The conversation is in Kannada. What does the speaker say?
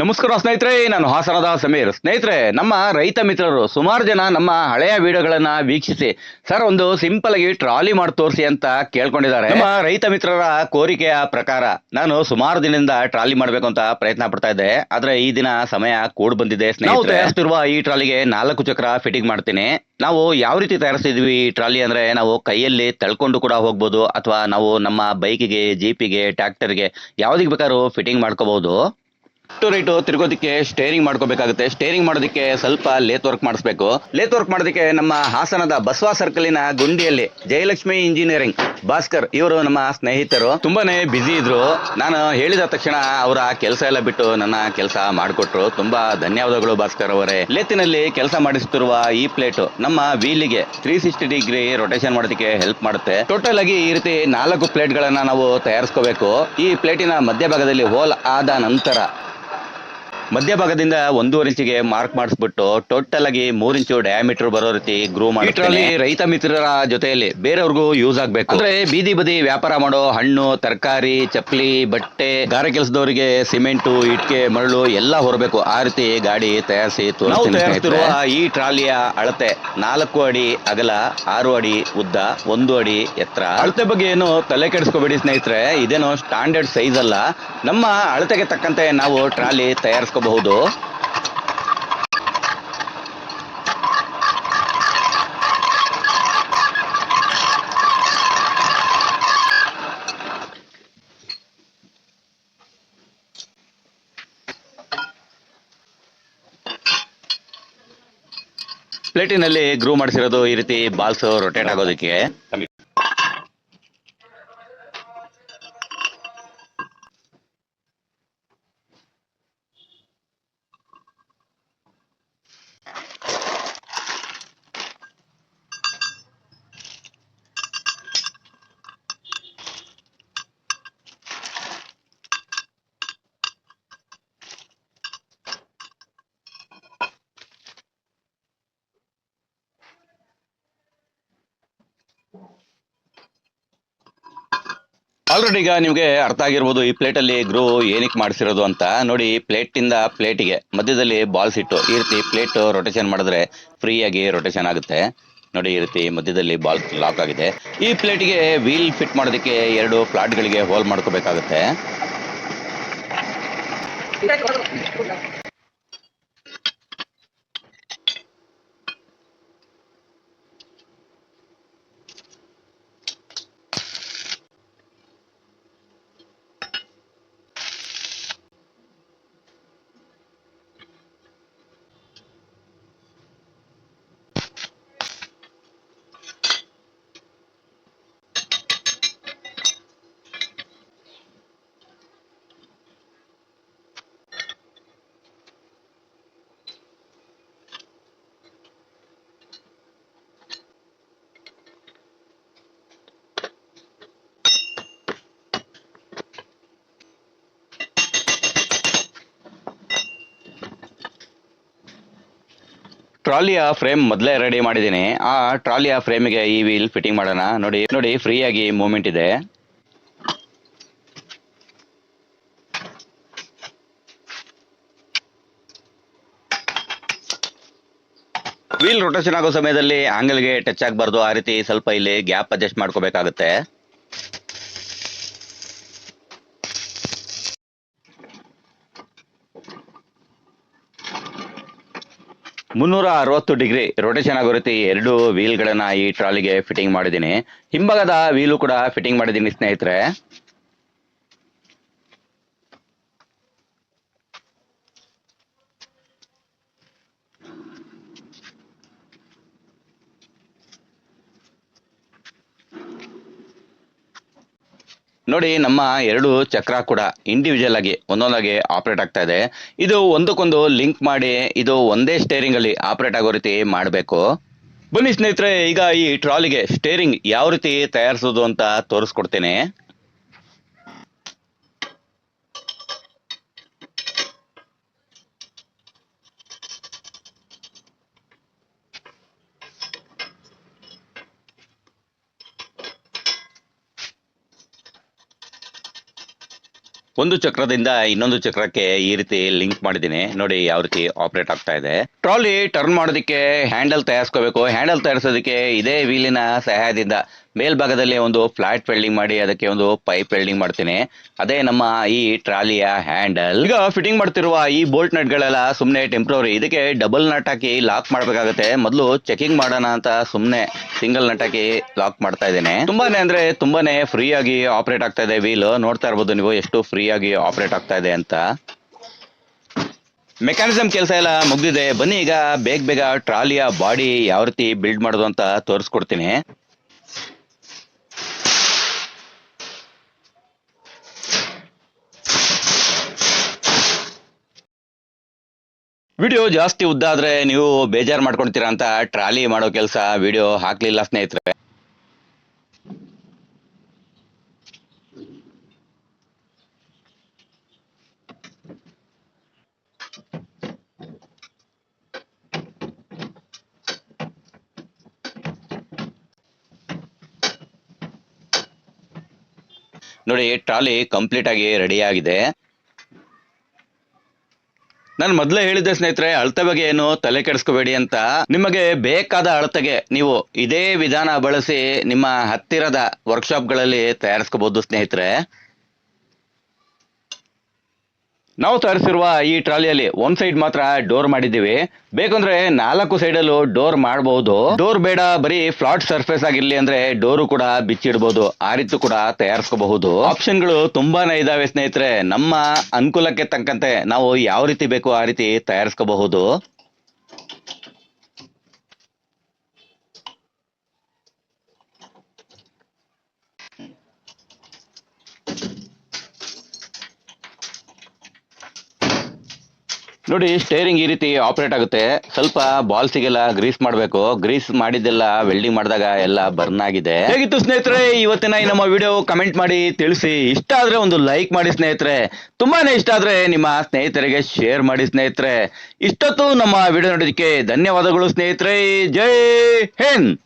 ನಮಸ್ಕಾರ ಸ್ನೇಹಿತರೆ ನಾನು ಹಾಸನದ ಸಮೀರ್. ಸ್ನೇಹಿತರೆ ನಮ್ಮ ರೈತ ಮಿತ್ರರು ಸುಮಾರು ಜನ ನಮ್ಮ ಹಳೆಯ ವಿಡಿಯೋಗಳನ್ನ ವೀಕ್ಷಿಸಿ ಸರ್ ಒಂದು ಸಿಂಪಲ್ ಆಗಿ ಟ್ರಾಲಿ ಮಾಡಿ ತೋರಿಸಿ ಅಂತ ಕೇಳ್ಕೊಂಡಿದ್ದಾರೆ. ನಮ್ಮ ರೈತ ಮಿತ್ರರ ಕೋರಿಕೆಯ ಪ್ರಕಾರ ನಾನು ಸುಮಾರು ದಿನದಿಂದ ಟ್ರಾಲಿ ಮಾಡಬೇಕು ಅಂತ ಪ್ರಯತ್ನ ಪಡ್ತಾ ಇದ್ದೆ. ಆದ್ರೆ ಈ ದಿನ ಸಮಯ ಕೂಡ್ ಬಂದಿದೆ ಸ್ನೇಹಿತರೆ. ತಯಾರಿಸ್ತಿರುವ ಈ ಟ್ರಾಲಿಗೆ ನಾಲ್ಕು ಚಕ್ರ ಫಿಟ್ಟಿಂಗ್ ಮಾಡ್ತೀನಿ. ನಾವು ಯಾವ ರೀತಿ ತಯಾರಿಸಿದ್ವಿ ಈ ಟ್ರಾಲಿ ಅಂದ್ರೆ ನಾವು ಕೈಯಲ್ಲಿ ತಳ್ಕೊಂಡು ಕೂಡ ಹೋಗ್ಬೋದು ಅಥವಾ ನಾವು ನಮ್ಮ ಬೈಕಿಗೆ ಜೀಪಿಗೆ ಟ್ರ್ಯಾಕ್ಟರ್ಗೆ ಯಾವ್ದಿಗೆ ಬೇಕಾದ್ರೂ ಫಿಟ್ಟಿಂಗ್ ಮಾಡ್ಕೋಬಹುದು ಲೆಫ್ಟ್ ರೈಟ್ ತಿರುಗೋದಕ್ಕೆ ಸ್ಟೇರಿಂಗ್ ಮಾಡ್ಕೋಬೇಕಾಗುತ್ತೆ. ಸ್ಟೇರಿಂಗ್ ಮಾಡೋದಕ್ಕೆ ಸ್ವಲ್ಪ ಲೇತ್ ವರ್ಕ್ ಮಾಡಿಸ್ಬೇಕು. ಲೇತ್ ವರ್ಕ್ ಮಾಡೋದಕ್ಕೆ ನಮ್ಮ ಹಾಸನದ ಬಸವ ಸರ್ಕಲಿನ ಗುಂಡಿಯಲ್ಲಿ ಜಯಲಕ್ಷ್ಮಿ ಇಂಜಿನಿಯರಿಂಗ್ ಭಾಸ್ಕರ್, ಇವರು ನಮ್ಮ ಸ್ನೇಹಿತರು. ತುಂಬಾನೇ ಬ್ಯುಸಿ ಇದ್ರು. ನಾನು ಹೇಳಿದ ತಕ್ಷಣ ಅವರ ಕೆಲಸ ಎಲ್ಲ ಬಿಟ್ಟು ನನ್ನ ಕೆಲಸ ಮಾಡಿಕೊಟ್ರು. ತುಂಬಾ ಧನ್ಯವಾದಗಳು ಭಾಸ್ಕರ್ ಅವರೇ. ಲೇತಿನಲ್ಲಿ ಕೆಲಸ ಮಾಡಿಸುತ್ತಿರುವ ಈ ಪ್ಲೇಟ್ ನಮ್ಮ ವೀಲಿಗೆ ತ್ರೀ ಸಿಕ್ಸ್ಟಿ ಡಿಗ್ರಿ ರೊಟೇಷನ್ ಮಾಡೋದಕ್ಕೆ ಹೆಲ್ಪ್ ಮಾಡುತ್ತೆ. ಟೋಟಲ್ ಆಗಿ ಈ ರೀತಿ ನಾಲ್ಕು ಪ್ಲೇಟ್ ಗಳನ್ನ ನಾವು ತಯಾರಿಸ್ಕೋಬೇಕು. ಈ ಪ್ಲೇಟಿನ ಮಧ್ಯಭಾಗದಲ್ಲಿ ಹೋಲ್ ಆದ ನಂತರ ಮಧ್ಯಭಾಗದಿಂದ ಒಂದೂವರೆ ಇಂಚಿಗೆ ಮಾರ್ಕ್ ಮಾಡಿಸ್ಬಿಟ್ಟು ಟೋಟಲ್ ಆಗಿ ಮೂರ್ ಇಂಚು ಡಯಾಮೀಟರ್ ಬರೋ ರೀತಿ ಗ್ರೂ ಮಾಡಿ ರೈತ ಮಿತ್ರರ ಜೊತೆಯಲ್ಲಿ ಬೇರೆಯವ್ರಿಗೂ ಯೂಸ್ ಆಗ್ಬೇಕು. ಅಂದ್ರೆ ಬೀದಿ ಬದಿ ವ್ಯಾಪಾರ ಮಾಡೋ ಹಣ್ಣು ತರಕಾರಿ ಚಪ್ಪಲಿ ಬಟ್ಟೆ ಗಾರೆ ಕೆಲಸದವರಿಗೆ ಸಿಮೆಂಟು ಇಟ್ಕೆ ಮರಳು ಎಲ್ಲ ಹೊರಬೇಕು. ಆ ರೀತಿ ಗಾಡಿ ತಯಾರಿಸಿ ತೋರಿಸ್ತಿರುವ ಈ ಟ್ರಾಲಿಯ ಅಳತೆ ನಾಲ್ಕು ಅಡಿ ಅಗಲ ಆರು ಅಡಿ ಉದ್ದ ಒಂದು ಅಡಿ ಎತ್ತರ. ಅಳತೆ ಬಗ್ಗೆ ಏನು ತಲೆ ಕೆಡಿಸ್ಕೋಬೇಡಿ ಸ್ನೇಹಿತರೆ. ಇದೇನು ಸ್ಟ್ಯಾಂಡರ್ಡ್ ಸೈಜ್ ಅಲ್ಲ. ನಮ್ಮ ಅಳತೆಗೆ ತಕ್ಕಂತೆ ನಾವು ಟ್ರಾಲಿ ತಯಾರಿಸ್ಕೋಬಹುದು ಪ್ಲೇಟಿನಲ್ಲಿ ಗ್ರೂ ಮಾಡಿಸಿರೋದು ಈ ರೀತಿ ಬಾಲ್ಸ್ ರೊಟೇಟ್ ಆಗೋದಕ್ಕೆ. ಆಲ್ರೆಡಿ ಈಗ ನಿಮಗೆ ಅರ್ಥ ಆಗಿರ್ಬೋದು ಈ ಪ್ಲೇಟ್ ಅಲ್ಲಿ ಗ್ರೂ ಏನಕ್ಕೆ ಮಾಡಿಸಿರೋದು ಅಂತ. ನೋಡಿ ಪ್ಲೇಟ್ ಇಂದ ಪ್ಲೇಟಿಗೆ ಮಧ್ಯದಲ್ಲಿ ಬಾಲ್ಸ್ ಇಟ್ಟು ಈ ರೀತಿ ಪ್ಲೇಟ್ ರೊಟೇಷನ್ ಮಾಡಿದ್ರೆ ಫ್ರೀಯಾಗಿ ರೊಟೇಷನ್ ಆಗುತ್ತೆ. ನೋಡಿ, ಈ ರೀತಿ ಮಧ್ಯದಲ್ಲಿ ಬಾಲ್ ಲಾಕ್ ಆಗಿದೆ. ಈ ಪ್ಲೇಟಿಗೆ ವೀಲ್ ಫಿಟ್ ಮಾಡೋದಕ್ಕೆ ಎರಡು ಫ್ಲಾಟ್ಗಳಿಗೆ ಹೋಲ್ ಮಾಡ್ಕೋಬೇಕಾಗುತ್ತೆ. ಟ್ರಾಲಿಯ ಫ್ರೇಮ್ ಮೊದಲೇ ರೆಡಿ ಮಾಡಿದ್ದೀನಿ. ಆ ಟ್ರಾಲಿಯ ಫ್ರೇಮಿಗೆ ಈ ವೀಲ್ ಫಿಟ್ಟಿಂಗ್ ಮಾಡೋಣ. ನೋಡಿ ನೋಡಿ ಫ್ರೀ ಆಗಿ ಮೂವ್ಮೆಂಟ್ ಇದೆ. ವೀಲ್ ರೊಟೇಷನ್ ಆಗೋ ಸಮಯದಲ್ಲಿ ಆಂಗಲ್ಗೆ ಟಚ್ ಆಗಬಾರ್ದು. ಆ ರೀತಿ ಸ್ವಲ್ಪ ಇಲ್ಲಿ ಗ್ಯಾಪ್ ಅಡ್ಜಸ್ಟ್ ಮಾಡ್ಕೋಬೇಕಾಗುತ್ತೆ. ಮುನ್ನೂರ ಅರವತ್ತು ಡಿಗ್ರಿ ರೊಟೇಷನ್ ಆಗೋ ರೀತಿ ಎರಡು ವೀಲ್ಗಳನ್ನ ಈ ಟ್ರಾಲಿಗೆ ಫಿಟ್ಟಿಂಗ್ ಮಾಡಿದ್ದೀನಿ. ಹಿಂಭಾಗದ ವೀಲು ಕೂಡ ಫಿಟ್ಟಿಂಗ್ ಮಾಡಿದ್ದೀನಿ ಸ್ನೇಹಿತರೆ. ನೋಡಿ, ನಮ್ಮ ಎರಡು ಚಕ್ರ ಕೂಡ ಇಂಡಿವಿಜುವಲ್ ಆಗಿ ಒಂದೊಂದಾಗಿ ಆಪರೇಟ್ ಆಗ್ತಾ ಇದೆ. ಇದು ಒಂದಕ್ಕೊಂದು ಲಿಂಕ್ ಮಾಡಿ, ಇದು ಒಂದೇ ಸ್ಟೇರಿಂಗ್ ಅಲ್ಲಿ ಆಪರೇಟ್ ಆಗೋ ರೀತಿ ಮಾಡಬೇಕು. ಬನ್ನಿ ಸ್ನೇಹಿತರೆ, ಈಗ ಈ ಟ್ರಾಲಿಗೆ ಸ್ಟೇರಿಂಗ್ ಯಾವ ರೀತಿ ತಯಾರಿಸೋದು ಅಂತ ತೋರಿಸ್ಕೊಡ್ತೇನೆ. ಒಂದು ಚಕ್ರದಿಂದ ಇನ್ನೊಂದು ಚಕ್ರಕ್ಕೆ ಈ ರೀತಿ ಲಿಂಕ್ ಮಾಡಿದ್ದೀನಿ. ನೋಡಿ ಯಾವ ರೀತಿ ಆಪರೇಟ್ ಆಗ್ತಾ ಇದೆ. ಟ್ರಾಲಿ ಟರ್ನ್ ಮಾಡೋದಕ್ಕೆ ಹ್ಯಾಂಡಲ್ ತಯಾರಿಸ್ಕೋಬೇಕು. ಹ್ಯಾಂಡಲ್ ತಯಾರಿಸೋದಕ್ಕೆ ಇದೇ ವೀಲಿನ ಸಹಾಯದಿಂದ ಮೇಲ್ಭಾಗದಲ್ಲಿ ಒಂದು ಫ್ಲಾಟ್ ವೆಲ್ಡಿಂಗ್ ಮಾಡಿ, ಅದಕ್ಕೆ ಒಂದು ಪೈಪ್ ವೆಲ್ಡಿಂಗ್ ಮಾಡ್ತೀನಿ. ಅದೇ ನಮ್ಮ ಈ ಟ್ರಾಲಿಯ ಹ್ಯಾಂಡಲ್. ಈಗ ಫಿಟ್ಟಿಂಗ್ ಮಾಡ್ತಿರುವ ಈ ಬೋಲ್ಟ್ ನಟ್ಗಳೆಲ್ಲ ಸುಮ್ಮನೆ ಟೆಂಪ್ರವರಿ ಇದಕ್ಕೆ ಡಬಲ್ ನಟ್ ಹಾಕಿ ಲಾಕ್ ಮಾಡಬೇಕಾಗುತ್ತೆ. ಮೊದಲು ಚೆಕಿಂಗ್ ಮಾಡೋಣ ಅಂತ ಸುಮ್ಮನೆ ಸಿಂಗಲ್ ನಟ್ ಹಾಕಿ ಲಾಕ್ ಮಾಡ್ತಾ ಇದ್ದೇನೆ. ತುಂಬಾನೇ ಅಂದ್ರೆ ತುಂಬಾನೇ ಫ್ರೀ ಆಗಿ ಆಪರೇಟ್ ಆಗ್ತಾ ಇದೆ. ವೀಲ್ ನೋಡ್ತಾ ಇರ್ಬೋದು ನೀವು ಎಷ್ಟು ಫ್ರೀ ಆಗಿ ಆಪರೇಟ್ ಆಗ್ತಾ ಇದೆ ಅಂತ. ಮೆಕ್ಯಾನಿಸಮ್ ಕೆಲಸ ಎಲ್ಲ ಮುಗ್ದಿದೆ. ಬನ್ನಿ ಈಗ ಬೇಗ ಬೇಗ ಟ್ರಾಲಿಯ ಬಾಡಿ ಯಾವ ರೀತಿ ಬಿಲ್ಡ್ ಮಾಡೋದು ಅಂತ ತೋರಿಸ್ಕೊಡ್ತೀನಿ. ವಿಡಿಯೋ ಜಾಸ್ತಿ ಉದ್ದ ಆದ್ರೆ ನೀವು ಬೇಜಾರು ಮಾಡ್ಕೊಳ್ತೀರಾ ಅಂತ ಟ್ರಾಲಿ ಮಾಡೋ ಕೆಲಸ ವಿಡಿಯೋ ಹಾಕ್ಲಿಲ್ಲ ಸ್ನೇಹಿತರೆ. ನೋಡಿ, ಟ್ರಾಲಿ ಕಂಪ್ಲೀಟ್ ಆಗಿ ರೆಡಿ ಆಗಿದೆ. ನಾನು ಮೊದಲೇ ಹೇಳಿದ್ದೆ ಸ್ನೇಹಿತರೆ, ಅಳತೆ ಬಗ್ಗೆ ಏನು ತಲೆ ಕೆಡಿಸ್ಕೋಬೇಡಿ ಅಂತ. ನಿಮಗೆ ಬೇಕಾದ ಅಳತೆಗೆ ನೀವು ಇದೇ ವಿಧಾನ ಬಳಸಿ ನಿಮ್ಮ ಹತ್ತಿರದ ವರ್ಕ್ಶಾಪ್ಗಳಲ್ಲಿ ತಯಾರಿಸ್ಕೋಬಹುದು ಸ್ನೇಹಿತರೆ. ನಾವು ತರಿಸಿರುವ ಈ ಟ್ರಾಲಿಯಲ್ಲಿ ಒಂದ್ ಸೈಡ್ ಮಾತ್ರ ಡೋರ್ ಮಾಡಿದ್ದೀವಿ. ಬೇಕಂದ್ರೆ ನಾಲ್ಕು ಸೈಡಲ್ಲೂ ಡೋರ್ ಮಾಡಬಹುದು ಡೋರ್ ಬೇಡ, ಬರೀ ಫ್ಲಾಟ್ ಸರ್ಫೇಸ್ ಆಗಿರ್ಲಿ ಅಂದ್ರೆ ಡೋರ್ ಕೂಡ ಬಿಚ್ಚಿಡಬಹುದು ಆ ರೀತಿ ಕೂಡ ತಯಾರಿಸ್ಕೋಬಹುದು. ಆಪ್ಷನ್ಗಳು ತುಂಬಾನೇ ಇದಾವೆ ಸ್ನೇಹಿತರೆ. ನಮ್ಮ ಅನುಕೂಲಕ್ಕೆ ತಕ್ಕಂತೆ ನಾವು ಯಾವ ರೀತಿ ಬೇಕೋ ಆ ರೀತಿ ತಯಾರಿಸ್ಕೋಬಹುದು. ನೋಡಿ ಸ್ಟೇರಿಂಗ್ ಈ ರೀತಿ ಆಪರೇಟ್ ಆಗುತ್ತೆ. ಸ್ವಲ್ಪ ಬಾಲ್ಸಿಗೆಲ್ಲ ಗ್ರೀಸ್ ಮಾಡಬೇಕು. ಗ್ರೀಸ್ ಮಾಡಿದ್ದೆಲ್ಲ ವೆಲ್ಡಿಂಗ್ ಮಾಡಿದಾಗ ಎಲ್ಲ ಬರ್ನ್ ಆಗಿದೆ. ಹೇಗಿತ್ತು ಸ್ನೇಹಿತರೆ, ಇವತ್ತಿನ ಈ ನಮ್ಮ ವಿಡಿಯೋ ಕಮೆಂಟ್ ಮಾಡಿ ತಿಳಿಸಿ. ಇಷ್ಟ ಆದ್ರೆ ಒಂದು ಲೈಕ್ ಮಾಡಿ ಸ್ನೇಹಿತರೆ. ತುಂಬಾನೇ ಇಷ್ಟ ಆದ್ರೆ ನಿಮ್ಮ ಸ್ನೇಹಿತರಿಗೆ ಶೇರ್ ಮಾಡಿ ಸ್ನೇಹಿತರೆ. ಇಷ್ಟೊತ್ತು ನಮ್ಮ ವಿಡಿಯೋ ನೋಡೋದಕ್ಕೆ ಧನ್ಯವಾದಗಳು ಸ್ನೇಹಿತರೆ. ಜೈ ಹಿಂದ್!